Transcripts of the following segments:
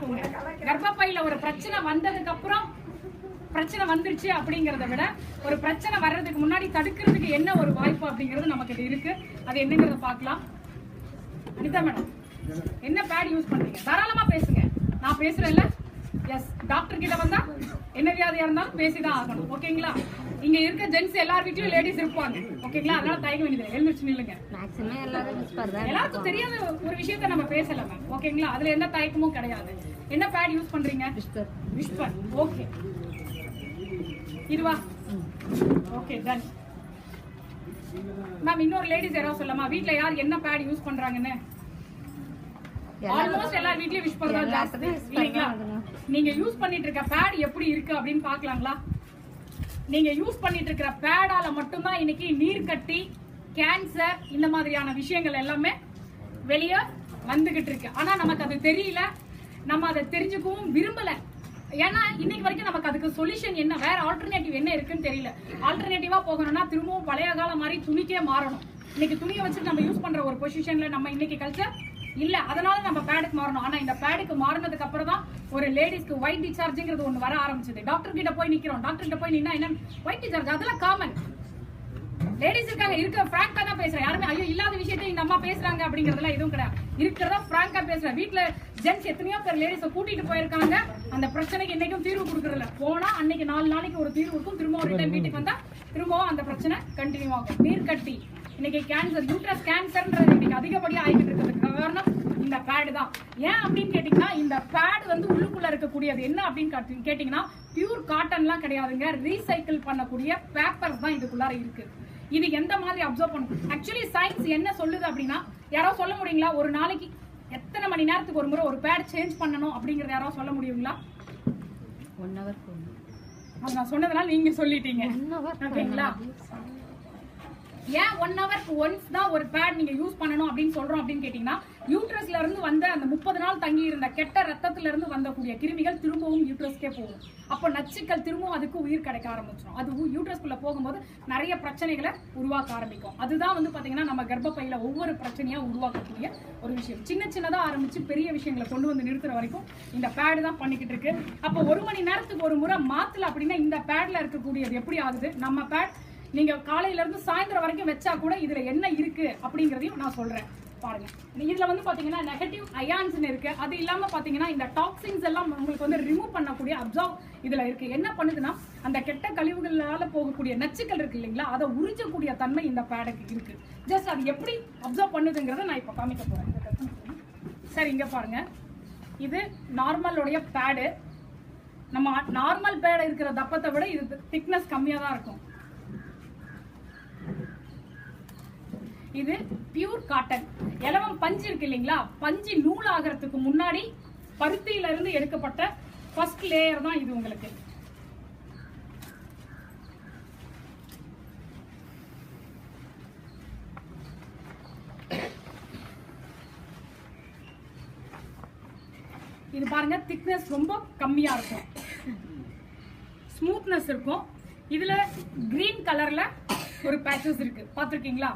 பார்த்துக்கோங்க கர்ப்பப்பையில ஒரு பிரச்சனை வந்ததுக்கு அப்புறம் பிரச்சனை வந்துருச்சு அப்படிங்கறத விட ஒரு பிரச்சனை வர்றதுக்கு முன்னாடி தடுக்கிறதுக்கு என்ன ஒரு வாய்ப்பு அப்படிங்கிறது நமக்கு இது இருக்கு. அது என்னங்கறத பார்க்கலாம். அனிதா மேடம் என்ன பேட் யூஸ் பண்றீங்க? தாராளமா பேசுங்க. நான் பேசுறேன்ல? எஸ் டாக்டர் கிட்ட வந்தா என்ன வியாதியா இருந்தாலும் பேசிதான் ஆகணும். ஓகேங்களா இங்க இருக்க ஜென்ஸ் எல்லார் வீட்லயும் லேடிஸ் இருப்பாங்க ஓகேங்களா அதனால தயங்க வேண்டியது எழுந்திருச்சு நில்லுங்க. மேக்ஸிமம் எல்லாரும் யூஸ் பண்ணுறாங்க எல்லாருக்கும் தெரியாத ஒரு விஷயத்த நம்ம பேசல மேம் ஓகேங்களா அதுல எந்த தயக்கமும் கிடையாது. என்ன பேட் யூஸ் பண்றீங்க? விஸ்பர் விஸ்பர் ஓகே இதுவா ஓகே டன் மேம் இன்னொரு லேடிஸ் யாராவது சொல்லலாமா வீட்ல யார் என்ன பேட் யூஸ் பண்றாங்கன்னு? ஆல்மோஸ்ட் எல்லார் வீட்லயும் எல்லாத்துக்கும் whisper இல்லைங்களா. நீங்க யூஸ் பண்ணிட்டு இருக்க பேட் எப்படி இருக்கு அப்படின்னு பார்க்கலாங்களா? நீங்க யூஸ் பண்ணிட்டு இருக்கிற பேடால மட்டும்தான் இன்னைக்கு நீர் கட்டி கேன்சர் இந்த மாதிரியான விஷயங்கள் எல்லாமே வெளியே வந்துகிட்டு இருக்கு. ஆனா நமக்கு அது தெரியல. நம்ம அதை தெரிஞ்சுக்கவும் விரும்பல. ஏன்னா இன்னைக்கு வரைக்கும் நமக்கு அதுக்கு சொல்யூஷன் என்ன வேற ஆல்டர்னேட்டிவ் என்ன இருக்குன்னு தெரியல. ஆல்டர்னேட்டிவா போகணும்னா திரும்பவும் பழைய காலம் மாதிரி துணிக்கே மாறணும். இன்னைக்கு துணியை வச்சுட்டு நம்ம யூஸ் பண்ற ஒரு பொசிஷன்ல நம்ம இன்னைக்கு கல்ச்சர் இல்ல அதனால நம்ம பேடுக்கு மாறணும். ஆனா இந்த பேடுக்கு மாறினதுக்கு அப்புறம் தான் ஒரு லேடிஸ்க்கு ஒயிட் டிசார்ஜ்ங்கிறது ஒண்ணு வர ஆரம்பிச்சது. டாக்டர் கிட்ட போய் நிக்கிறோம். டாக்டர் கிட்ட போய் நின்னா என்ன ஒயிட் டிசார்ஜ் அதெல்லாம் காமன் லேடிஸ் இருக்காங்க இருக்க பிராங்கா தான் பேசுறேன். யாருமே ஐயோ இல்லாத விஷயத்தையும் இந்த அம்மா பேசுறாங்க அப்படிங்கறதெல்லாம் எதுவும் கிடையாது. இருக்கிறதா பிராங்கா பேசுறேன். வீட்டுல ஜென்ஸ் எத்தனையோ பேர் லேடிஸ கூட்டிட்டு போயிருக்காங்க. அந்த பிரச்சனைக்கு இன்னைக்கும் தீர்வு கொடுக்கறதில்ல. போனா அன்னைக்கு நாலு நாளைக்கு ஒரு தீர்வு இருக்கும் திரும்ப ஒரு டைம் வீட்டுக்கு வந்தா திரும்பவும் அந்த பிரச்சனை கண்டினியூ ஆகும். நீர் கட்டி இன்னைக்கு கேன்சர் யூட்ரஸ் கேன்சர்ன்றது இன்னைக்கு அதிகப்படியா ஆகிட்டு இருக்கிறதுக்கு காரணம் இந்த பேடு தான். ஏன் அப்படின்னு கேட்டீங்கன்னா இந்த பேட் வந்து உள்ளுக்குள்ள இருக்கக்கூடியது என்ன அப்படின்னு காட்டி- கேட்டீங்கன்னா பியூர் காட்டன்லாம் கிடையாதுங்க. ரீசைக்கிள் பண்ணக்கூடிய பேப்பர்ஸ் தான் இதுக்குள்ளார இருக்கு. இது எந்த மாதிரி அப்சர்வ் பண்ணும் ஆக்சுவலி சயின்ஸ் என்ன சொல்லுது அப்படின்னா யாரோ சொல்ல முடியுங்களா? ஒரு நாளைக்கு எத்தனை மணி நேரத்துக்கு ஒரு முறை ஒரு பேட் சேஞ்ச் பண்ணணும் அப்படிங்கறத யாரோ சொல்ல முடியுங்களா? ஒன் ஹவர் நான் சொன்னதுனால நீங்க சொல்லிட்டீங்க. ஓகேங்களா? ஏன் ஒன் ஹவருக்கு ஒன்ஸ் தான் ஒரு பேட் நீங்க யூஸ் பண்ணணும் அப்படின்னு சொல்றோம் அப்படின்னு கேட்டீங்கன்னா யூட்ரஸ்ல இருந்து வந்த அந்த முப்பது நாள் தங்கி இருந்த கெட்ட ரத்தத்துல இருந்து வந்தக்கூடிய கிருமிகள் திரும்பவும் யூட்ரஸ்க்கே போகும். அப்போ நச்சுக்கள் திரும்பவும் அதுக்கு உயிர் கிடைக்க ஆரம்பிச்சிடும் அது யூட்ரஸ்குள்ள போகும்போது நிறைய பிரச்சனைகளை உருவாக்க ஆரம்பிக்கும். அதுதான் வந்து பாத்தீங்கன்னா நம்ம கர்ப்பப்பையில ஒவ்வொரு பிரச்சனையா உருவாக்கக்கூடிய ஒரு விஷயம். சின்ன சின்னதா ஆரம்பிச்சு பெரிய விஷயங்களை கொண்டு வந்து நிறுத்துற வரைக்கும் இந்த பேடு தான் பண்ணிக்கிட்டு இருக்கு. அப்போ ஒரு மணி நேரத்துக்கு ஒரு முறை மாத்தல அப்படின்னா இந்த பேட்ல இருக்கக்கூடியது எப்படி ஆகுது? நம்ம பேட் நீங்க காலையில இருந்து சாயந்தரம் வரைக்கும் வச்சா கூட இதுல என்ன இருக்கு அப்படிங்கறதையும் நான் சொல்றேன். பாருங்க. இதுல வந்து பாத்தீங்கன்னா நெகட்டிவ் அயான்ஸ் இருக்கு. அது இல்லாம பாத்தீங்கன்னா இந்த டாக்ஸின்ஸ் எல்லாம் உங்களுக்கு வந்து ரிமூவ் பண்ணக்கூடிய அப்சர்வ் இதுல இருக்கு. என்ன பண்ணுதுன்னா அந்த கெட்ட கழிவுகளால போகக்கூடிய நச்சுக்கள் இருக்கு இல்லைங்களா? அதை உறிஞ்சக்கூடிய தன்மை இந்த பேடுக்கு இருக்கு. ஜஸ்ட் அது எப்படி அப்சர்வ் பண்ணுதுங்கிறத நான் இப்ப காமிக்க போறேன். சரி இங்க பாருங்க. இது நார்மலுடைய பேடு நம்ம நார்மல் பேட் இருக்கிற தப்பத்தை விட இது திக்னஸ் கம்மியா தான் இருக்கும். இது பியூர் காட்டன். இலவம் பஞ்சு இருக்கு இல்லைங்களா? பஞ்சு நூல் ஆகிறதுக்கு முன்னாடி பருத்தியில இருந்து எடுக்கப்பட்ட ஃபர்ஸ்ட் லேயர் தான் இது உங்களுக்கு. இது பாருங்க திக்னஸ் ரொம்ப கம்மியா இருக்கும். ஸ்மூத்னஸ் இருக்கும். இதுல கிரீன் கலர்ல ஒரு பேச்சஸ் இருக்கு. பாத்திருக்கீங்களா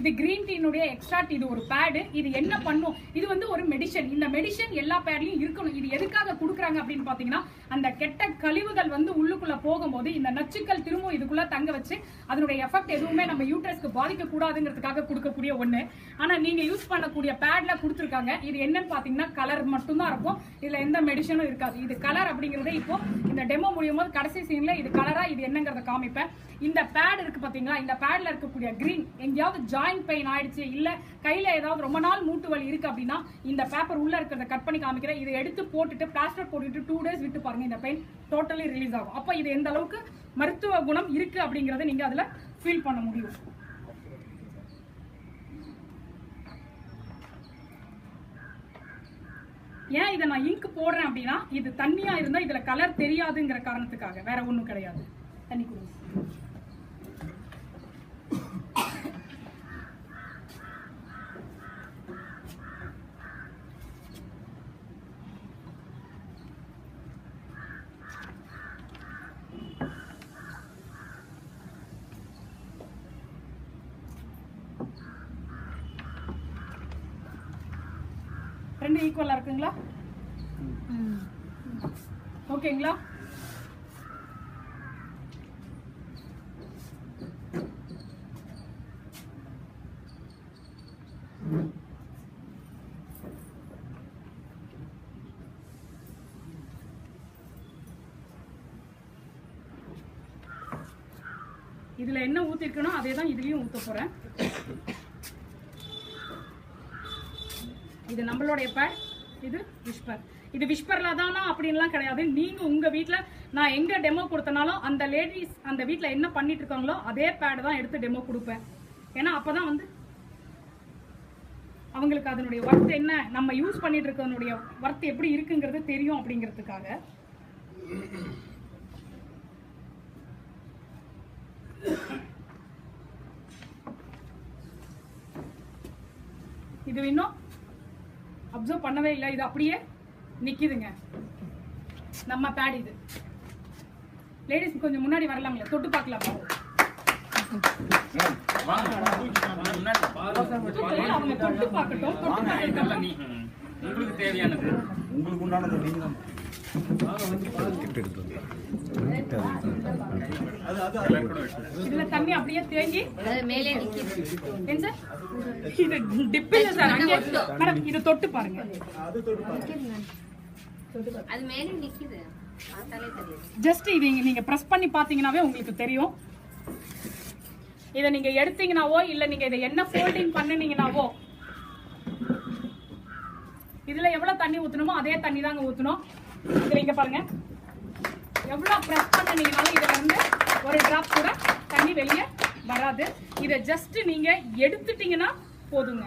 இது கிரீன் டீனுடைய எக்ஸ்ட்ராக்ட் இது ஒரு பேடு இது என்ன பண்ணும்? இது வந்து ஒரு மெடிசன் இந்த மெடிசன் எல்லா பேட்லையும் இருக்கணும். இது எதுக்காக கொடுக்குறாங்க அப்படின்னு பார்த்தீங்கன்னா அந்த கெட்ட கழிவுகள் வந்து உள்ளுக்குள்ள போகும்போது இந்த நச்சுக்கள் திரும்பவும் இதுக்குள்ள தங்க வச்சு அதனுடைய எஃபெக்ட் எதுவுமே நம்ம யூட்ரஸ்க்கு பாதிக்க கூடாதுங்கிறதுக்காக கொடுக்கக்கூடிய ஒன்று ஆனால் நீங்கள் யூஸ் பண்ணக்கூடிய பேட்ல கொடுத்துருக்காங்க. இது என்னன்னு பார்த்தீங்கன்னா கலர் மட்டும்தான் இருக்கும். இதில் எந்த மெடிசனும் இருக்காது. இது கலர் அப்படிங்கிறதே இப்போ இந்த டெமோ முடியும் போது கடைசி சீனில் இது கலராக இது என்னங்கிறத காமிப்பேன். இந்த பேட் இருக்கு பார்த்தீங்களா? இந்த பேட்ல இருக்கக்கூடிய கிரீன் எங்கேயாவது ஜாயிண்ட் பெயின் ஆயிடுச்சு. இல்ல கையில ஏதாவது ரொம்ப நாள் மூட்டு வலி இருக்கு அப்படின்னா இந்த பேப்பர் உள்ள இருக்கிறத கட் பண்ணி காமிக்கிறேன். இதை எடுத்து போட்டுட்டு பிளாஸ்டர் போட்டுட்டு டூ டேஸ் விட்டு பாருங்க இந்த பெயின் டோட்டலி ரிலீஸ் ஆகும். அப்ப இது எந்த அளவுக்கு மருத்துவ குணம் இருக்கு அப்படிங்கறத நீங்க அதுல ஃபீல் பண்ண முடியும். ஏன் இதை நான் இங்க் போடுறேன் அப்படின்னா இது தண்ணியா இருந்தா இதுல கலர் தெரியாதுங்கிற காரணத்துக்காக. வேற ஒண்ணும் கிடையாது. தண்ணி குடி ரெண்டு ஈக்குவலா இருக்குங்களா? ஓகேங்களா? இதுல என்ன ஊத்திருக்கணும் அதே தான் இதுலயும் ஊத்த போறேன். இது நம்மளுடைய பேட் இது விஷ்பர். இது விஷ்பரில் தானா அப்படின்லாம் கிடையாது. நீங்கள் உங்கள் வீட்டில் நான் எங்கே டெமோ கொடுத்தனாலும் அந்த லேடிஸ் அந்த வீட்டில் என்ன பண்ணிட்டு இருக்காங்களோ அதே பேடு தான் எடுத்து டெமோ கொடுப்பேன். ஏன்னா அப்போ தான் வந்து அவங்களுக்கு அதனுடைய ஒர்த் என்ன நம்ம யூஸ் பண்ணிட்டு இருக்கதனுடைய ஒர்த் எப்படி இருக்குங்கிறது தெரியும் அப்படிங்கிறதுக்காக. இது இன்னும் அப்சர்வ் பண்ணவே இல்லை. இது அப்படியே நிக்குதுங்க. நம்ம பேட் இது. லேடிஸ் கொஞ்சம் முன்னாடி வரலாங்களே தொட்டு பார்க்கலாமா. அவங்க தொட்டு பார்க்கட்டும் தொட்டு பார்க்கட்டும் உங்களுக்கு தேவையானது உங்களுக்கு உண்டானது நீங்க இதுல தண்ணி அப்படியே தேங்கி மேலே நிக்குது. சார்? இது டிப் இல்ல சார் அங்கே மேடம் இதை தொட்டு பாருங்க. அது மேலே நிக்குது. ஜஸ்ட் இது நீங்க பிரஸ் பண்ணி பாத்தீங்கன்னாவே உங்களுக்கு தெரியும். இதை நீங்க எடுத்தீங்கனாவோ இல்ல நீங்க இதை என்ன ஃபோல்டிங் பண்ணுனீங்கனாவோ இதுல எவ்வளவு தண்ணி ஊத்தணுமோ அதே தண்ணி தாங்க ஊத்தணும். இதுல இங்க பாருங்க. எவ்வளவு பிரஸ் பண்ணீங்கனாலும் இதுல இருந்து ஒரு டிராப் கூட தண்ணி வெளியே வராது. இதை ஜஸ்ட் நீங்க எடுத்துட்டீங்கன்னா போதுங்க.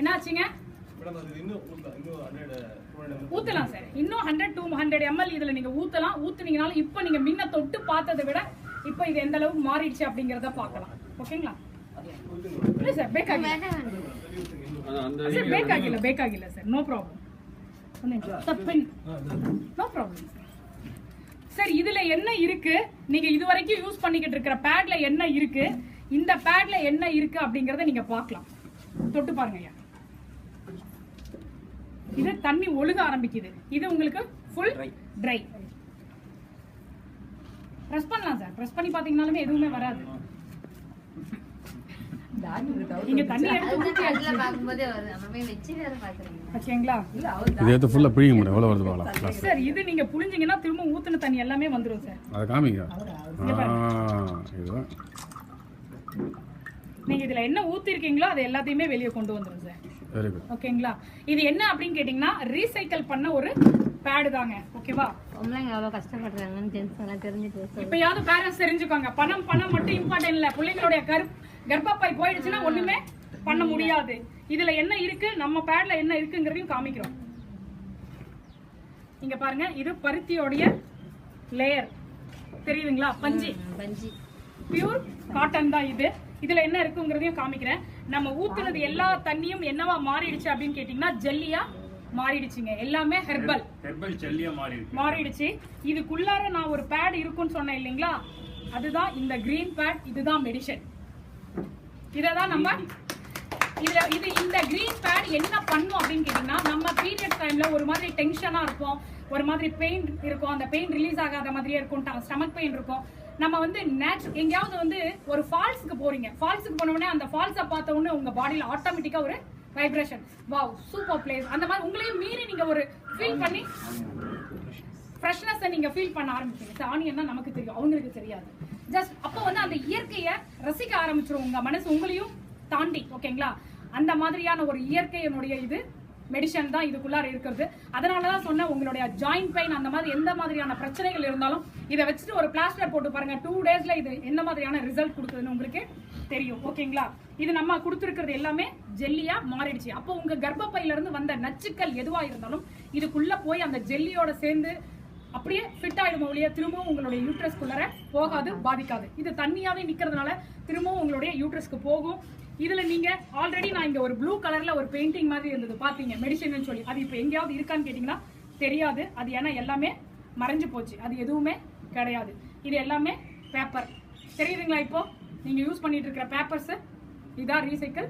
என்ன ஆச்சுங்க மேடம் அது இன்னும் ஊத்தலாம். சார். இன்னும் ஹண்ட்ரட் டூ ஹண்ட்ரட் எம்எல் இதுல நீங்க ஊத்தலாம். ஊத்துனீங்கனாலும் இப்போ நீங்க முன்ன தொட்டு பார்த்ததை விட இப்போ இது எந்த அளவுக்கு மாறிடுச்சு அப்படிங்கறத பார்க்கலாம். ஓகேங்களா? இல்ல சார் பேக் ஆகல. சார் பேக் ஆகல பேக் ஆகல sir. No problem no problem sir இதுல என்ன இருக்கு? நீங்க இது வரைக்கும் யூஸ் பண்ணிக்கிட்டு இருக்கிற பேட்ல என்ன இருக்கு? இந்த பேட்ல என்ன இருக்கு அப்படிங்கறத நீங்க பார்க்கலாம். தொட்டு பாருங்க ஐயா. இது தண்ணி ஒழுக ஆரம்பிக்குது. இது உங்களுக்கு ஃபுல் ட்ரை பிரஸ் பண்ணலாம் சார் பிரஸ் பண்ணி பாத்தீங்கனாலுமே எதுவுமே வராது நீங்க தண்ணி எடுத்து ஊத்தியாச்சு அதுல பார்க்கும்போதே வருது நம்ம போய் வச்சு வேற பாக்குறீங்க ஓகேங்களா இது எடுத்து ஃபுல்லாக பிடிக்க முடியும் எவ்வளோ வருது பார்க்கலாம் கிளாஸ் சார் இது நீங்க புழிஞ்சீங்கன்னா திரும்ப ஊத்துன தண்ணி எல்லாமே வந்துரும் சார். அதை காமிங்க. ஆ இதுதான். நீங்க இதுல என்ன ஊத்திருக்கீங்களோ அது எல்லாத்தையுமே வெளியே கொண்டு வந்துரும் சார். வெரி குட் ஓகேங்களா? இது என்ன அப்படின்னு கேட்டீங்கன்னா ரீசைக்கிள் பண்ண ஒரு பேடு தாங்க. ஓகேவா? பொம்பளைங்க எவ்வளவு கஷ்டப்படுறாங்கன்னு ஜென்ஸ் எல்லாம் தெரிஞ்சுட்டு. இப்பயாவது பேரண்ட்ஸ் தெரிஞ்சுக்கோங்க. பணம் பணம் மட்டும் இம்பார்ட்டன்ட் இல்ல. பிள்ளைங்களுடைய கரு கர்ப்பப்பை போயிடுச்சுன்னா ஒண்ணுமே பண்ண முடியாது. இதுல என்ன இருக்கு நம்ம பேட்ல என்ன இருக்குங்கிறதையும் காமிக்கிறோம். இங்க பாருங்க இது பருத்தியோடைய லேயர் தெரியுதுங்களா? பஞ்சு. பஞ்சி. பியூர் காட்டன் தான் இது. இதுல என்ன இருக்குங்கிறதையும் காமிக்கிறேன். நம்ம ஊத்துனது எல்லா தண்ணியும் என்னவா மாறிடுச்சு அப்படின்னு கேட்டீங்கன்னா ஜெல்லியா மாறிடுச்சுங்க. எல்லாமே ஹெர்பல் ஹெர்பல் ஜெல்லியா மாறி இருக்கு மாறிடுச்சு. இதுக்குள்ளார நான் ஒரு பேட் இருக்குன்னு சொன்னேன் இல்லைங்களா? அதுதான் இந்த கிரீன் பேட் இதுதான் மெடிசன் இததான் நம்ம இதுல இது இந்த கிரீன் பேட் என்ன பண்ணும் அப்படின்னு கேட்டீங்கன்னா நம்ம பீரியட் டைம்ல ஒரு மாதிரி டென்ஷனா இருப்போம். ஒரு மாதிரி பெயின் இருக்கும். அந்த பெயின் ரிலீஸ் ஆகாத மாதிரியே இருக்கும். ஸ்டமக் பெயின் இருக்கும். நம்ம வந்து நேச்சுரல் எங்கேயாவது வந்து ஒரு ஃபால்ஸுக்கு போறீங்க. ஃபால்ஸுக்கு போனவுடனே அந்த ஃபால்ஸை பார்த்த உடனே உங்க பாடியில் ஆட்டோமேட்டிக்கா ஒரு வைப்ரேஷன் வாவ் சூப்பர் பிளேஸ் அந்த மாதிரி உங்களையும் மீறி நீங்க ஒரு ஃபீல் பண்ணி ஃப்ரெஷ்னஸை நீங்க ஃபீல் பண்ண ஆரம்பிச்சீங்க சாணியன்னா நமக்கு தெரியும். அவங்களுக்கு தெரியாது. ஜஸ்ட் அப்போ வந்து அந்த இயற்கையை ரசிக்க ஆரம்பிச்சிடும் உங்க மனசு உங்களையும் தாண்டி ஓகேங்களா? அந்த மாதிரியான ஒரு இயற்கையினுடைய இது மெடிசன் தான் இதுக்குள்ளார இருக்கிறது. அதனால தான் சொன்னேன் உங்களுடைய ஜாயிண்ட் பெயின் அந்த மாதிரி எந்த மாதிரியான பிரச்சனைகள் இருந்தாலும் இதை வச்சுட்டு ஒரு பிளாஸ்டர் போட்டு பாருங்க டூ டேஸ்ல இது எந்த மாதிரியான ரிசல்ட் கொடுக்குதுன்னு உங்களுக்கு தெரியும் ஓகேங்களா? இது நம்ம கொடுத்துருக்கிறது எல்லாமே ஜெல்லியா மாறிடுச்சு. அப்போ உங்க கர்ப்பப்பையில இருந்து வந்த நச்சுக்கள் எதுவா இருந்தாலும் இதுக்குள்ள போய் அந்த ஜெல்லியோட சேர்ந்து அப்படியே ஃபிட் ஆயிடும் ஒழிய திரும்பவும் உங்களுடைய யூட்ரஸ்க்குள்ளார போகாது பாதிக்காது. இது தண்ணியாவே நிக்கிறதுனால திரும்பவும் உங்களுடைய யூட்ரஸ்க்கு போகும். இதுல நீங்க ஆல்ரெடி நான் இங்க ஒரு ப்ளூ கலர்ல ஒரு பெயிண்டிங் மாதிரி இருந்தது. பாத்தீங்க மெடிசன் சொல்லி. அது இப்போ எங்கேயாவது இருக்கான்னு கேட்டீங்கன்னா தெரியாது. அது ஏன்னா எல்லாமே மறைஞ்சு போச்சு. அது எதுவுமே கிடையாது. இது எல்லாமே பேப்பர் தெரியுதுங்களா இப்போ? நீங்க யூஸ் பண்ணிட்டு இருக்கிற பேப்பர்ஸ் இதான் ரீசைக்கிள்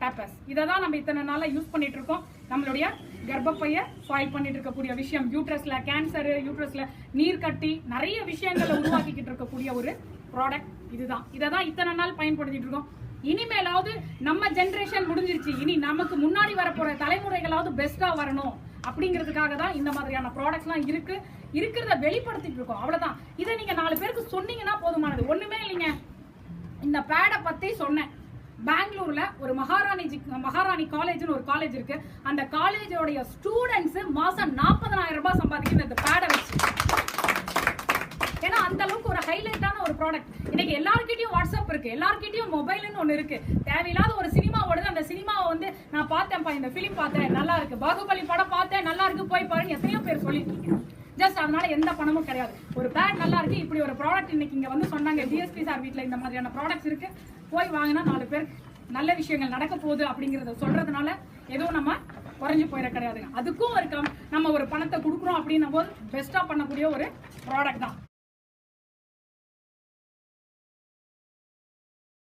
பேப்பர்ஸ் இதை தான் நம்ம இத்தனை நாளாக யூஸ் பண்ணிட்டு இருக்கோம் நம்மளுடைய கர்ப்பப்பைய ஃபாயில் பண்ணிட்டு இருக்கக்கூடிய விஷயம். யூட்ரஸ்ல கேன்சர் யூட்ரஸ்ல நீர் கட்டி நிறைய விஷயங்களை உருவாக்கிக்கிட்டு இருக்கக்கூடிய ஒரு ப்ராடக்ட் இதுதான். இதை தான் இத்தனை நாள் பயன்படுத்திட்டு இருக்கோம் இனிமேலாவது நம்ம ஜென்ரேஷன் முடிஞ்சிருச்சு. இனி நமக்கு முன்னாடி வரப்போற தலைமுறைகளாவது பெஸ்டா வரணும். அப்படிங்கிறதுக்காக தான் இந்த மாதிரியான ப்ராடக்ட்ஸ்லாம் இருக்கு. இருக்கிறத வெளிப்படுத்திட்டு இருக்கோம் அவ்வளவுதான். இதை நீங்க நாலு பேருக்கு சொன்னீங்கன்னா போதுமானது. ஒண்ணுமே இல்லைங்க. இந்த பேடை பத்தி சொன்னேன். பெங்களூர்ல ஒரு மகாராணி ஜி- மகாராணி காலேஜ்னு ஒரு காலேஜ் இருக்கு. அந்த காலேஜோடைய ஸ்டூடெண்ட்ஸ் மாசம் நாற்பதனாயிரம் ரூபாய் சம்பாதிக்கணும் இந்த பேடை வச்சு. ஏன்னா அந்த அளவுக்கு ஒரு ஹைலைட்டான ஒரு ப்ராடக்ட் இன்னைக்கு எல்லாருக்கிட்டையும் வாட்ஸ்அப் இருக்கு. எல்லாருக்கிட்டையும் மொபைல்னு ஒன்று இருக்கு. தேவையில்லாத ஒரு சினிமா ஓடுது. அந்த சினிமாவை வந்து நான் பார்த்தேன்ப்பா இந்த ஃபிலிம் பார்த்தேன். நல்லா இருக்கு. பாகுபலி படம் பார்த்தேன். நல்லா இருக்கு. போய் பாருங்க எத்தனையோ பேர் சொல்லியிருக்கீங்க ஜஸ்ட் அதனால எந்த பணமும் கிடையாது. ஒரு பேக் நல்லா இருக்கு இப்படி ஒரு ப்ராடக்ட் இன்னைக்கு இங்க வந்து சொன்னாங்க டிஎஸ்பி சார் வீட்டில் இந்த மாதிரியான ப்ராடக்ட்ஸ் இருக்கு. போய் வாங்கினா நாலு பேர் நல்ல விஷயங்கள் நடக்க போகுது அப்படிங்கறத சொல்றதுனால எதுவும் நம்ம குறைஞ்சு போயிட கிடையாதுங்க. அதுக்கும் ஒரு கம் நம்ம ஒரு பணத்தை கொடுக்குறோம் அப்படின்னும் போது பெஸ்டா பண்ணக்கூடிய ஒரு ப்ராடக்ட் தான்.